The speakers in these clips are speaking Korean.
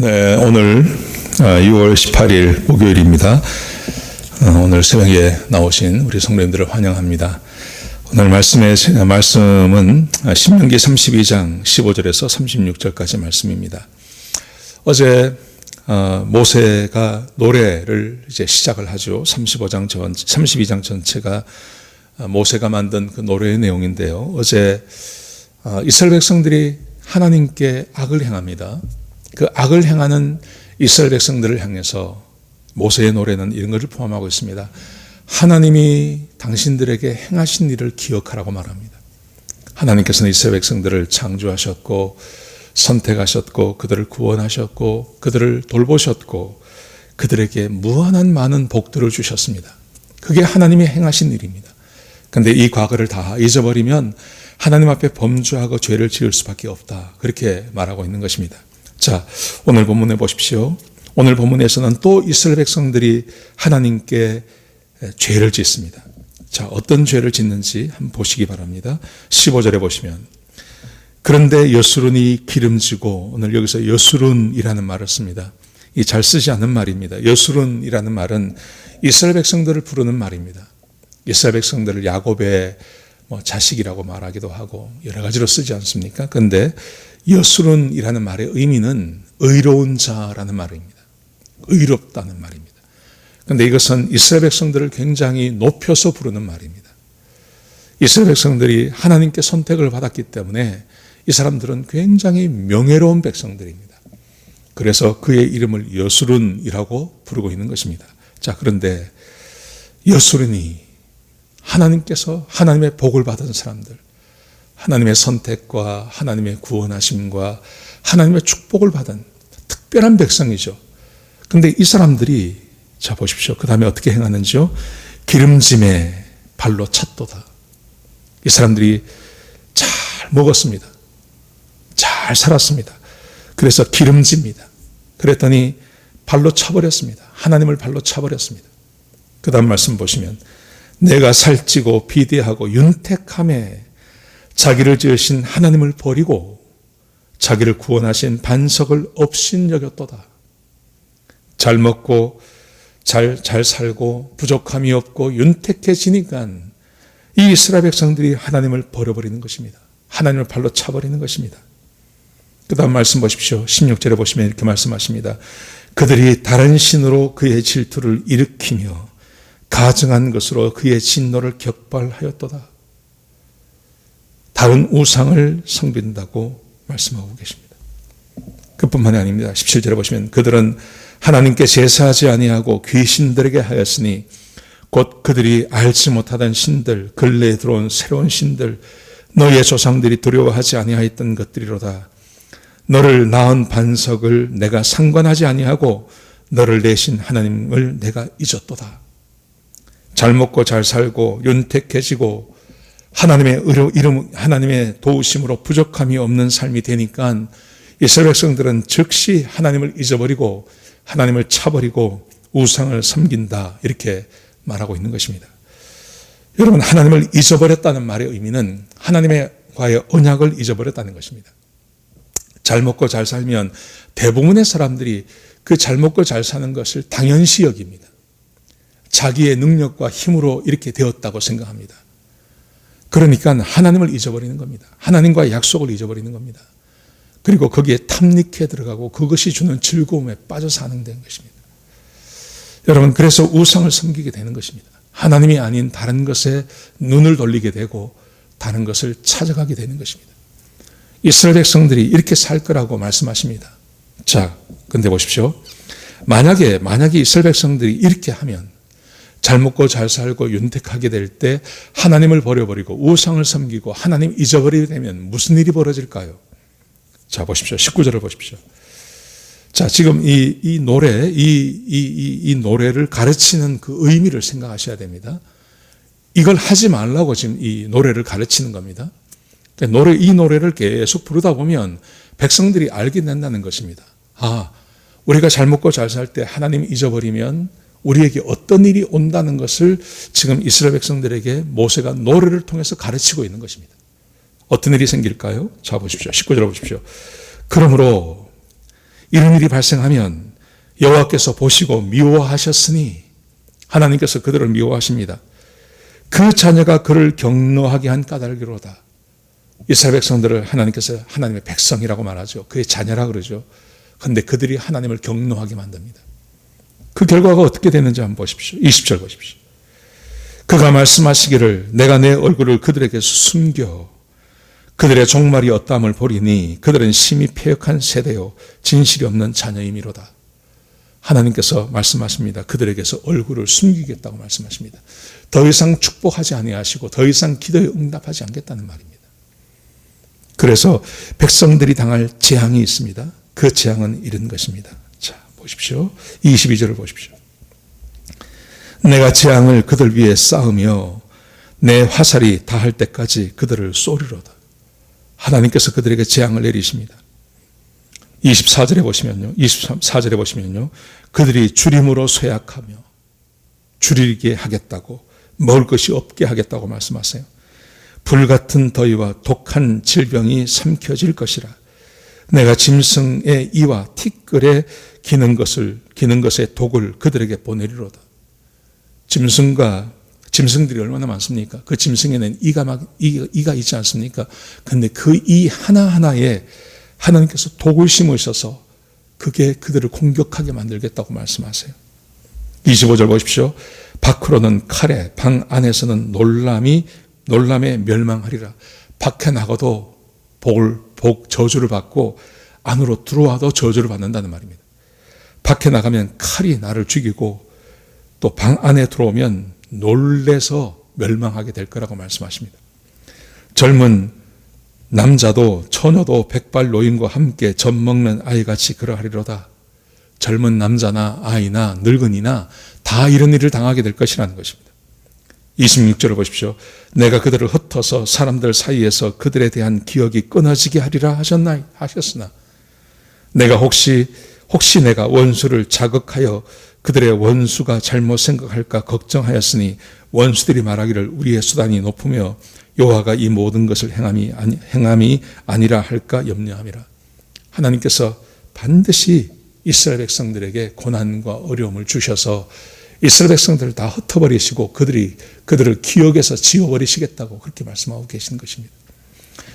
네, 오늘 6월 18일 목요일입니다. 어, 오늘 새벽에 나오신 우리 성도님들을 환영합니다. 오늘 말씀의 말씀은 신명기 32장 15절에서 36절까지 말씀입니다. 어제 어, 모세가 노래를 이제 시작을 하죠. 35장 전 32장 전체가 어, 모세가 만든 그 노래의 내용인데요. 어제 이스라엘 백성들이 하나님께 악을 행합니다. 그 악을 행하는 이스라엘 백성들을 향해서 모세의 노래는 이런 것을 포함하고 있습니다. 하나님이 당신들에게 행하신 일을 기억하라고 말합니다. 하나님께서는 이스라엘 백성들을 창조하셨고 선택하셨고 그들을 구원하셨고 그들을 돌보셨고 그들에게 무한한 많은 복들을 주셨습니다. 그게 하나님이 행하신 일입니다. 근데 이 과거를 다 잊어버리면 하나님 앞에 범죄하고 죄를 지을 수밖에 없다. 그렇게 말하고 있는 것입니다. 자, 오늘 본문에 보십시오. 오늘 본문에서는 또 이스라엘 백성들이 하나님께 죄를 짓습니다. 자, 어떤 죄를 짓는지 한번 보시기 바랍니다. 15절에 보시면 그런데 여수룬이 기름지고 오늘 여기서 여수룬이라는 말을 씁니다. 이 잘 쓰지 않은 말입니다. 여수룬이라는 말은 이스라엘 백성들을 부르는 말입니다. 이스라엘 백성들을 야곱의 뭐 자식이라고 말하기도 하고 여러 가지로 쓰지 않습니까? 그런데 여수론이라는 말의 의미는 의로운 자라는 말입니다. 의롭다는 말입니다. 그런데 이것은 이스라엘 백성들을 굉장히 높여서 부르는 말입니다. 이스라엘 백성들이 하나님께 선택을 받았기 때문에 이 사람들은 굉장히 명예로운 백성들입니다. 그래서 그의 이름을 여수룬이라고 부르고 있는 것입니다. 자, 그런데 여수룬이 하나님께서 하나님의 복을 받은 사람들, 하나님의 선택과 하나님의 구원하심과 하나님의 축복을 받은 특별한 백성이죠. 근데 이 사람들이 자 보십시오. 그 다음에 어떻게 행하는지요? 기름짐에 발로 찼도다. 이 사람들이 잘 먹었습니다. 잘 살았습니다. 그래서 기름집니다. 그랬더니 발로 차버렸습니다. 하나님을 발로 차버렸습니다. 그 다음 말씀 보시면 내가 살찌고 비대하고 윤택함에 자기를 지으신 하나님을 버리고 자기를 구원하신 반석을 업신여겼도다. 잘 먹고 잘, 잘 살고 부족함이 없고 윤택해지니까 이 이스라엘 백성들이 하나님을 버려버리는 것입니다. 하나님을 발로 차버리는 것입니다. 그 다음 말씀 보십시오. 16절에 보시면 이렇게 말씀하십니다. 그들이 다른 신으로 그의 질투를 일으키며 가증한 것으로 그의 진노를 격발하였도다. 다른 우상을 섬긴다고 말씀하고 계십니다. 그뿐만이 아닙니다. 17절에 보시면 그들은 하나님께 제사하지 아니하고 귀신들에게 하였으니 곧 그들이 알지 못하던 신들 근래에 들어온 새로운 신들 너의 조상들이 두려워하지 아니하였던 것들이로다. 너를 낳은 반석을 내가 상관하지 아니하고 너를 내신 하나님을 내가 잊었도다. 잘 먹고 잘 살고 윤택해지고 하나님의 이름, 하나님의 도우심으로 부족함이 없는 삶이 되니까 이스라엘 백성들은 즉시 하나님을 잊어버리고 하나님을 차버리고 우상을 섬긴다. 이렇게 말하고 있는 것입니다. 여러분, 하나님을 잊어버렸다는 말의 의미는 하나님의 과의 언약을 잊어버렸다는 것입니다. 잘 먹고 잘 살면 대부분의 사람들이 그 잘 먹고 잘 사는 것을 당연시 여깁니다. 자기의 능력과 힘으로 이렇게 되었다고 생각합니다. 그러니까 하나님을 잊어버리는 겁니다. 하나님과의 약속을 잊어버리는 겁니다. 그리고 거기에 탐닉해 들어가고 그것이 주는 즐거움에 빠져 사는 된 것입니다. 여러분, 그래서 우상을 섬기게 되는 것입니다. 하나님이 아닌 다른 것에 눈을 돌리게 되고 다른 것을 찾아가게 되는 것입니다. 이스라엘 백성들이 이렇게 살 거라고 말씀하십니다. 자, 근데 보십시오. 만약에, 만약에 이스라엘 백성들이 이렇게 하면 잘 먹고 잘 살고 윤택하게 될 때 하나님을 버려버리고 우상을 섬기고 하나님 잊어버리게 되면 무슨 일이 벌어질까요? 자, 보십시오. 19절을 보십시오. 자, 지금 이, 이 노래, 이, 이, 이, 이 노래를 가르치는 그 의미를 생각하셔야 됩니다. 이걸 하지 말라고 지금 이 노래를 가르치는 겁니다. 그러니까 노래, 이 노래를 계속 부르다 보면 백성들이 알게 된다는 것입니다. 아, 우리가 잘 먹고 잘 살 때 하나님 잊어버리면 우리에게 어떤 일이 온다는 것을 지금 이스라엘 백성들에게 모세가 노래를 통해서 가르치고 있는 것입니다. 어떤 일이 생길까요? 자 보십시오. 19절 보십시오. 그러므로 이런 일이 발생하면 여호와께서 보시고 미워하셨으니 하나님께서 그들을 미워하십니다. 그 자녀가 그를 경노하게 한 까닭이로다. 이스라엘 백성들을 하나님께서 하나님의 백성이라고 말하죠. 그의 자녀라 그러죠. 그런데 그들이 하나님을 경노하게 만듭니다. 그 결과가 어떻게 되는지 한번 보십시오. 20절 보십시오. 그가 말씀하시기를 내가 내 얼굴을 그들에게 숨겨 그들의 종말이 어떠함을 보리니 그들은 심히 폐역한 세대요 진실이 없는 자녀임이로다. 하나님께서 말씀하십니다. 그들에게서 얼굴을 숨기겠다고 말씀하십니다. 더 이상 축복하지 아니하시고 더 이상 기도에 응답하지 않겠다는 말입니다. 그래서 백성들이 당할 재앙이 있습니다. 그 재앙은 이런 것입니다. 자, 보십시오. 22절을 보십시오. 내가 재앙을 그들 위에 쌓으며 내 화살이 다할 때까지 그들을 쏘리로다. 하나님께서 그들에게 재앙을 내리십니다. 24절에 보시면요. 24절에 보시면요. 그들이 주림으로 쇠약하며 줄이게 하겠다고 먹을 것이 없게 하겠다고 말씀하세요. 불 같은 더위와 독한 질병이 삼켜질 것이라. 내가 짐승의 이와 티끌에 기는 것을 기는 것의 독을 그들에게 보내리로다. 짐승과 짐승들이 얼마나 많습니까? 그 짐승에는 이가 막 이가, 이가 있지 않습니까? 근데 그 이 하나하나에 하나님께서 독을 심으셔서 그게 그들을 공격하게 만들겠다고 말씀하세요. 25절 보십시오. 밖으로는 칼에 방 안에서는 놀람이 놀람에 멸망하리라. 밖에 나가도 복을 복 저주를 받고 안으로 들어와도 저주를 받는다는 말입니다. 밖에 나가면 칼이 나를 죽이고 또 방 안에 들어오면 놀래서 멸망하게 될 거라고 말씀하십니다. 젊은 남자도 처녀도 백발 노인과 함께 젖 먹는 아이같이 그러하리로다. 젊은 남자나 아이나 늙은이나 다 이런 일을 당하게 될 것이라는 것입니다. 26절을 보십시오. 내가 그들을 흩어서 사람들 사이에서 그들에 대한 기억이 끊어지게 하리라 하셨나 하셨으나 내가 혹시 혹시 내가 원수를 자극하여 그들의 원수가 잘못 생각할까 걱정하였으니 원수들이 말하기를 우리의 수단이 높으며 여호와가 이 모든 것을 행함이 아니, 행함이 아니라 할까 염려함이라. 하나님께서 반드시 이스라엘 백성들에게 고난과 어려움을 주셔서 이스라엘 백성들을 다 흩어버리시고 그들이 그들을 기억에서 지워버리시겠다고 그렇게 말씀하고 계시는 것입니다.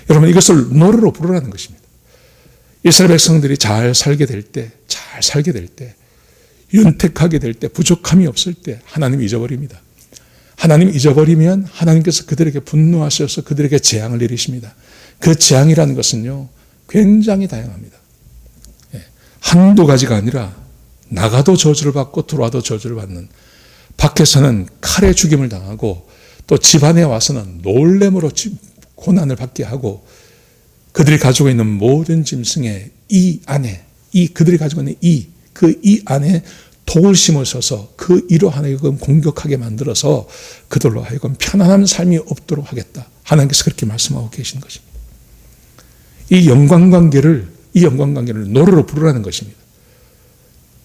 여러분 이것을 노래로 부르라는 것입니다. 이스라엘 백성들이 잘 살게 될 때, 잘 살게 될 때, 윤택하게 될 때, 부족함이 없을 때 하나님이 잊어버립니다. 하나님 잊어버리면 하나님께서 그들에게 분노하셔서 그들에게 재앙을 내리십니다. 그 재앙이라는 것은요, 굉장히 다양합니다. 예, 한두 가지가 아니라 나가도 저주를 받고 들어와도 저주를 받는 밖에서는 칼에 죽임을 당하고 또 집안에 와서는 놀래므로 고난을 받게 하고 그들이 가지고 있는 모든 짐승의 이 안에 이 그들이 가지고 있는 이 그 이 안에 독을 심으셔서 그 이로 하나님 공격하게 만들어서 그들로 하여금 편안한 삶이 없도록 하겠다. 하나님께서 그렇게 말씀하고 계신 것입니다. 이 영광 관계를 이 영광 관계를 노래로 부르라는 것입니다.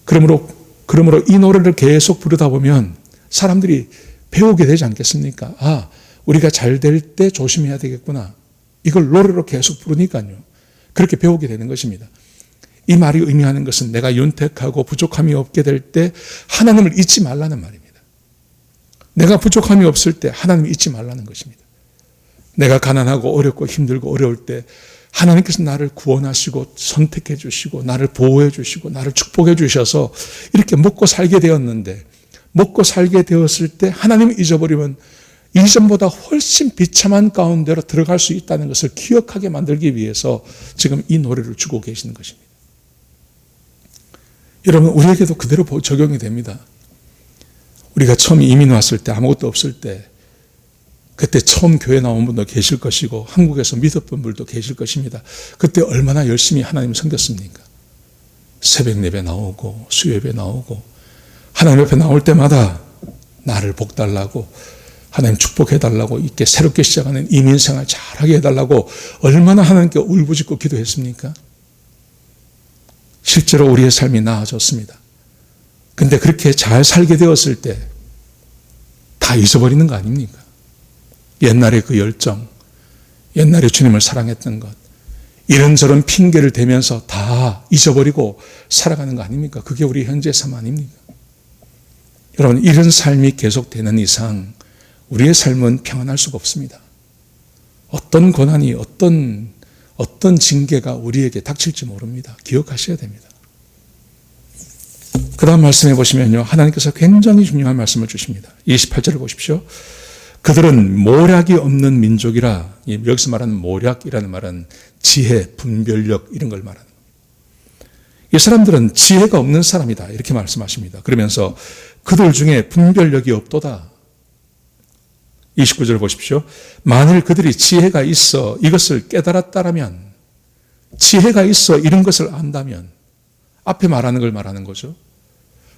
그러므로 그러므로 이 노래를 계속 부르다 보면 사람들이 배우게 되지 않겠습니까? 아, 우리가 잘 될 때 조심해야 되겠구나. 이걸 노래로 계속 부르니까요. 그렇게 배우게 되는 것입니다. 이 말이 의미하는 것은 내가 윤택하고 부족함이 없게 될 때 하나님을 잊지 말라는 말입니다. 내가 부족함이 없을 때 하나님을 잊지 말라는 것입니다. 내가 가난하고 어렵고 힘들고 어려울 때 하나님께서 나를 구원하시고 선택해 주시고 나를 보호해 주시고 나를 축복해 주셔서 이렇게 먹고 살게 되었는데 먹고 살게 되었을 때 하나님을 잊어버리면 이전보다 훨씬 비참한 가운데로 들어갈 수 있다는 것을 기억하게 만들기 위해서 지금 이 노래를 주고 계시는 것입니다. 여러분, 우리에게도 그대로 적용이 됩니다. 우리가 처음 이민 왔을 때 아무것도 없을 때 그때 처음 교회 나온 분도 계실 것이고 한국에서 믿었던 분도 계실 것입니다. 그때 얼마나 열심히 하나님 섬겼습니까? 새벽 예배 나오고 수요예배 나오고 하나님 옆에 나올 때마다 나를 복달라고 하나님 축복해달라고 이렇게 새롭게 시작하는 이민생활 잘하게 해달라고 얼마나 하나님께 울부짖고 기도했습니까? 실제로 우리의 삶이 나아졌습니다. 근데 그렇게 잘 살게 되었을 때 다 잊어버리는 거 아닙니까? 옛날의 그 열정, 옛날에 주님을 사랑했던 것, 이런저런 핑계를 대면서 다다 잊어버리고 살아가는 거 아닙니까? 그게 우리 현재 삶 아닙니까? 여러분, 이런 삶이 계속되는 이상 우리의 삶은 평안할 수가 없습니다. 어떤 고난이, 어떤, 어떤 징계가 우리에게 닥칠지 모릅니다. 기억하셔야 됩니다. 그 다음 말씀해 보시면요. 하나님께서 굉장히 중요한 말씀을 주십니다. 28절을 보십시오. 그들은 모략이 없는 민족이라 여기서 말하는 모략이라는 말은 지혜, 분별력 이런 걸 말하는 이 사람들은 지혜가 없는 사람이다 이렇게 말씀하십니다. 그러면서 그들 중에 분별력이 없도다. 29절 보십시오. 만일 그들이 지혜가 있어 이것을 깨달았다라면 지혜가 있어 이런 것을 안다면 앞에 말하는 걸 말하는 거죠.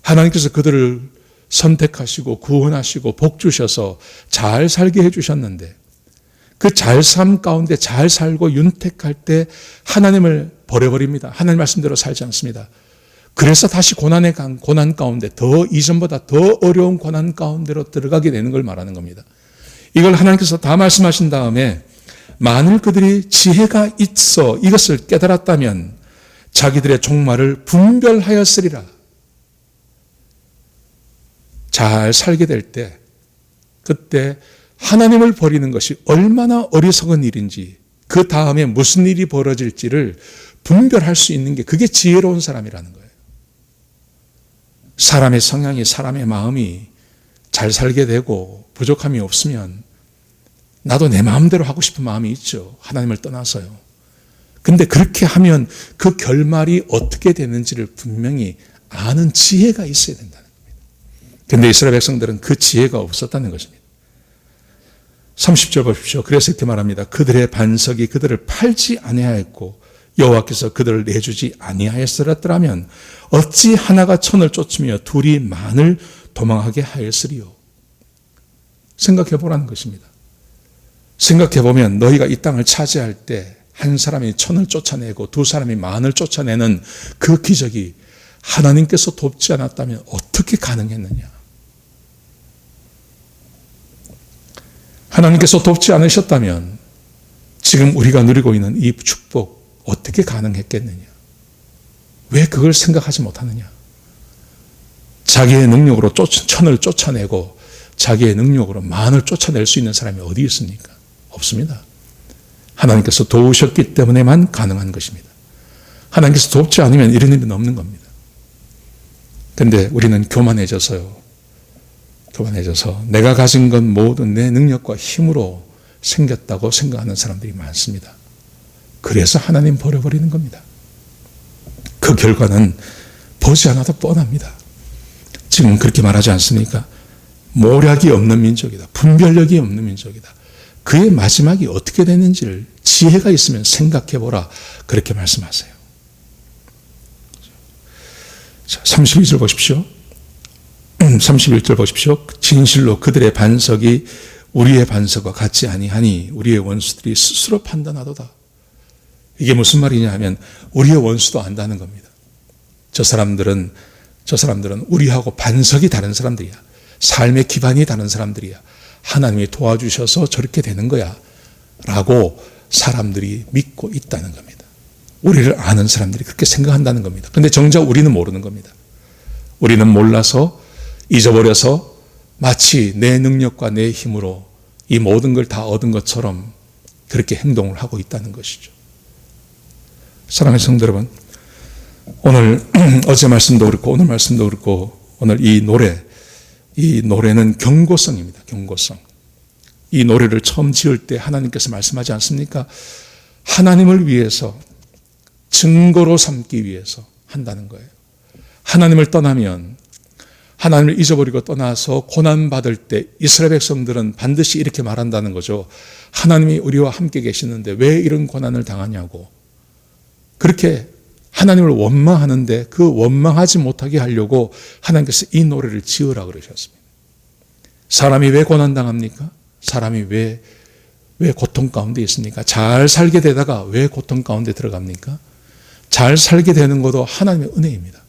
하나님께서 그들을 선택하시고 구원하시고 복 주셔서 잘 살게 해 주셨는데 그 잘 삶 가운데 잘 살고 윤택할 때 하나님을 버려버립니다. 하나님 말씀대로 살지 않습니다. 그래서 다시 고난의 고난 가운데 더 이전보다 더 어려운 고난 가운데로 들어가게 되는 걸 말하는 겁니다. 이걸 하나님께서 다 말씀하신 다음에 만일 그들이 지혜가 있어 이것을 깨달았다면 자기들의 종말을 분별하였으리라. 잘 살게 될 때, 그때 하나님을 버리는 것이 얼마나 어리석은 일인지, 그 다음에 무슨 일이 벌어질지를 분별할 수 있는 게 그게 지혜로운 사람이라는 거예요. 사람의 성향이, 사람의 마음이 잘 살게 되고 부족함이 없으면 나도 내 마음대로 하고 싶은 마음이 있죠. 하나님을 떠나서요. 근데 그렇게 하면 그 결말이 어떻게 되는지를 분명히 아는 지혜가 있어야 된다. 근데 이스라엘 백성들은 그 지혜가 없었다는 것입니다. 30절 보십시오. 그래서 이렇게 말합니다. 그들의 반석이 그들을 팔지 아니하였고 여호와께서 그들을 내주지 아니하였으라면 어찌 하나가 천을 쫓으며 둘이 만을 도망하게 하였으리요. 생각해 보라는 것입니다. 생각해 보면 너희가 이 땅을 차지할 때 한 사람이 천을 쫓아내고 두 사람이 만을 쫓아내는 그 기적이 하나님께서 돕지 않았다면 어떻게 가능했느냐? 하나님께서 돕지 않으셨다면 지금 우리가 누리고 있는 이 축복 어떻게 가능했겠느냐? 왜 그걸 생각하지 못하느냐? 자기의 능력으로 쫓, 천을 쫓아내고 자기의 능력으로 만을 쫓아낼 수 있는 사람이 어디 있습니까? 없습니다. 하나님께서 도우셨기 때문에만 가능한 것입니다. 하나님께서 돕지 않으면 이런 일은 없는 겁니다. 근데 우리는 교만해져서요. 교만해져서 내가 가진 건 모든 내 능력과 힘으로 생겼다고 생각하는 사람들이 많습니다. 그래서 하나님 버려버리는 겁니다. 그 결과는 보지 않아도 뻔합니다. 지금 그렇게 말하지 않습니까? 모략이 없는 민족이다. 분별력이 없는 민족이다. 그의 마지막이 어떻게 되는지를 지혜가 있으면 생각해 보라. 그렇게 말씀하세요. 32절 보십시오. 31절 보십시오. 진실로 그들의 반석이 우리의 반석과 같지 아니하니 우리의 원수들이 스스로 판단하도다. 이게 무슨 말이냐 하면 우리의 원수도 안다는 겁니다. 저 사람들은 저 사람들은 우리하고 반석이 다른 사람들이야. 삶의 기반이 다른 사람들이야. 하나님이 도와주셔서 저렇게 되는 거야. 라고 사람들이 믿고 있다는 겁니다. 우리를 아는 사람들이 그렇게 생각한다는 겁니다. 근데 정작 우리는 모르는 겁니다. 우리는 몰라서 잊어버려서 마치 내 능력과 내 힘으로 이 모든 걸 다 얻은 것처럼 그렇게 행동을 하고 있다는 것이죠. 사랑하는 성도 여러분, 오늘 어제 말씀도 그렇고 오늘 말씀도 그렇고 오늘 이 노래, 이 노래는 경고성입니다. 경고성. 이 노래를 처음 지을 때 하나님께서 말씀하지 않습니까? 하나님을 위해서 증거로 삼기 위해서 한다는 거예요. 하나님을 떠나면 하나님을 잊어버리고 떠나서 고난받을 때 이스라엘 백성들은 반드시 이렇게 말한다는 거죠. 하나님이 우리와 함께 계시는데 왜 이런 고난을 당하냐고. 그렇게 하나님을 원망하는데 그 원망하지 못하게 하려고 하나님께서 이 노래를 지으라 그러셨습니다. 사람이 왜 고난당합니까? 사람이 왜, 왜 고통 가운데 있습니까? 잘 살게 되다가 왜 고통 가운데 들어갑니까? 잘 살게 되는 것도 하나님의 은혜입니다.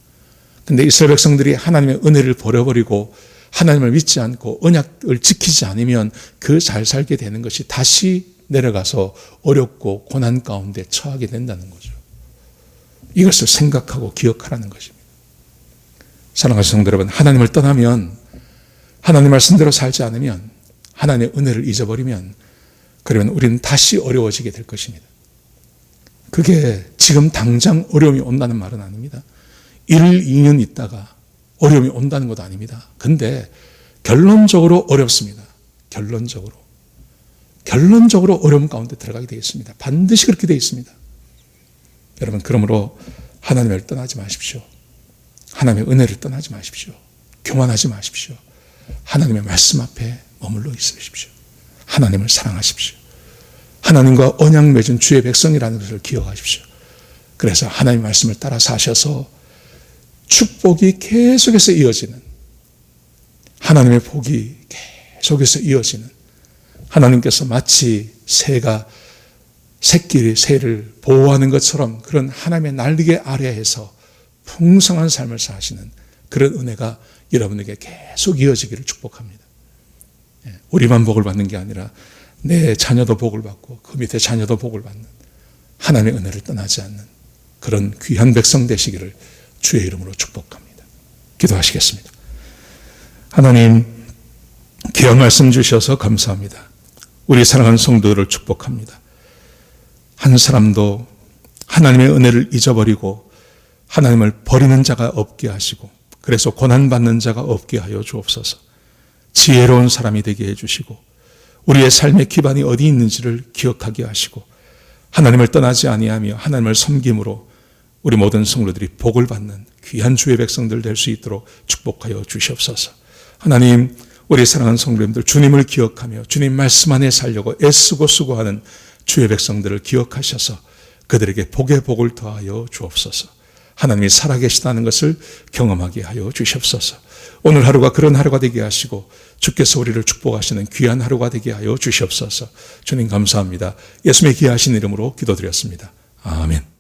근데 이스라엘 백성들이 하나님의 은혜를 버려버리고 하나님을 믿지 않고 언약을 지키지 않으면 그 잘 살게 되는 것이 다시 내려가서 어렵고 고난 가운데 처하게 된다는 거죠. 이것을 생각하고 기억하라는 것입니다. 사랑하는 성도 여러분, 하나님을 떠나면 하나님 말씀대로 살지 않으면 하나님의 은혜를 잊어버리면 그러면 우리는 다시 어려워지게 될 것입니다. 그게 지금 당장 어려움이 온다는 말은 아닙니다. 1, 2년 있다가 어려움이 온다는 것도 아닙니다. 근데 결론적으로 어렵습니다. 결론적으로. 결론적으로 어려움 가운데 들어가게 되어 있습니다. 반드시 그렇게 되어 있습니다. 여러분, 그러므로 하나님을 떠나지 마십시오. 하나님의 은혜를 떠나지 마십시오. 교만하지 마십시오. 하나님의 말씀 앞에 머물러 있으십시오. 하나님을 사랑하십시오. 하나님과 언약 맺은 주의 백성이라는 것을 기억하십시오. 그래서 하나님의 말씀을 따라 사셔서 축복이 계속해서 이어지는 하나님의 복이 계속해서 이어지는 하나님께서 마치 새가 새끼리 새를 보호하는 것처럼 그런 하나님의 날개 아래에서 풍성한 삶을 사시는 그런 은혜가 여러분에게 계속 이어지기를 축복합니다. 예, 우리만 복을 받는 게 아니라 내 자녀도 복을 받고 그 밑에 자녀도 복을 받는 하나님의 은혜를 떠나지 않는 그런 귀한 백성 되시기를 주의 이름으로 축복합니다. 기도하시겠습니다. 하나님, 귀한 말씀 주셔서 감사합니다. 우리 사랑하는 성도들을 축복합니다. 한 사람도 하나님의 은혜를 잊어버리고 하나님을 버리는 자가 없게 하시고 그래서 고난받는 자가 없게 하여 주옵소서. 지혜로운 사람이 되게 해주시고 우리의 삶의 기반이 어디 있는지를 기억하게 하시고 하나님을 떠나지 아니하며 하나님을 섬김으로 우리 모든 성도들이 복을 받는 귀한 주의 백성들 될 수 있도록 축복하여 주시옵소서. 하나님, 우리 사랑하는 성도님들 주님을 기억하며 주님 말씀 안에 살려고 애쓰고 수고하는 주의 백성들을 기억하셔서 그들에게 복의 복을 더하여 주옵소서. 하나님이 살아계시다는 것을 경험하게 하여 주시옵소서. 오늘 하루가 그런 하루가 되게 하시고 주께서 우리를 축복하시는 귀한 하루가 되게 하여 주시옵소서. 주님 감사합니다. 예수님의 귀하신 이름으로 기도드렸습니다. 아멘.